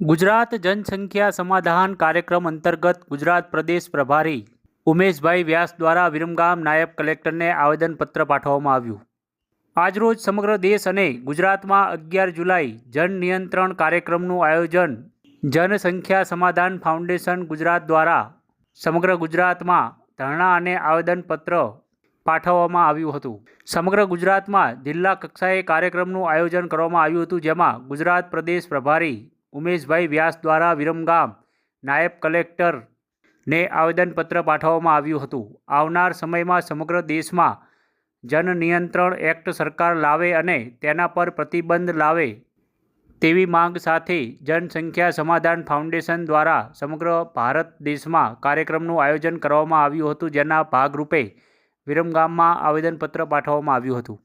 ગુજરાત જનસંખ્યા સમાધાન કાર્યક્રમ અંતર્ગત ગુજરાત પ્રદેશ પ્રભારી ઉમેશભાઈ વ્યાસ દ્વારા વિરમગામ નાયબ કલેક્ટરને આવેદનપત્ર પાઠવવામાં આવ્યું. આજરોજ સમગ્ર દેશ અને ગુજરાતમાં અગિયાર જુલાઈ જન નિયંત્રણ કાર્યક્રમનું આયોજન જનસંખ્યા સમાધાન ફાઉન્ડેશન ગુજરાત દ્વારા સમગ્ર ગુજરાતમાં ધરણા અને આવેદનપત્ર પાઠવવામાં આવ્યું હતું. સમગ્ર ગુજરાતમાં જિલ્લા કક્ષાએ કાર્યક્રમનું આયોજન કરવામાં આવ્યું હતું, જેમાં ગુજરાત પ્રદેશ પ્રભારી ઉમેશભાઈ વ્યાસ દ્વારા વિરમગામ નાયબ કલેક્ટરને આવેદનપત્ર પાઠવવામાં આવ્યું હતું. આવનાર સમયમાં સમગ્ર દેશમાં જન નિયંત્રણ એક્ટ સરકાર લાવે અને તેના પર પ્રતિબંધ લાવે તેવી માંગ સાથે જનસંખ્યા સમાધાન ફાઉન્ડેશન દ્વારા સમગ્ર ભારત દેશમાં કાર્યક્રમનું આયોજન કરવામાં આવ્યું હતું, જેના ભાગરૂપે વિરમગામમાં આવેદનપત્ર પાઠવવામાં આવ્યું હતું.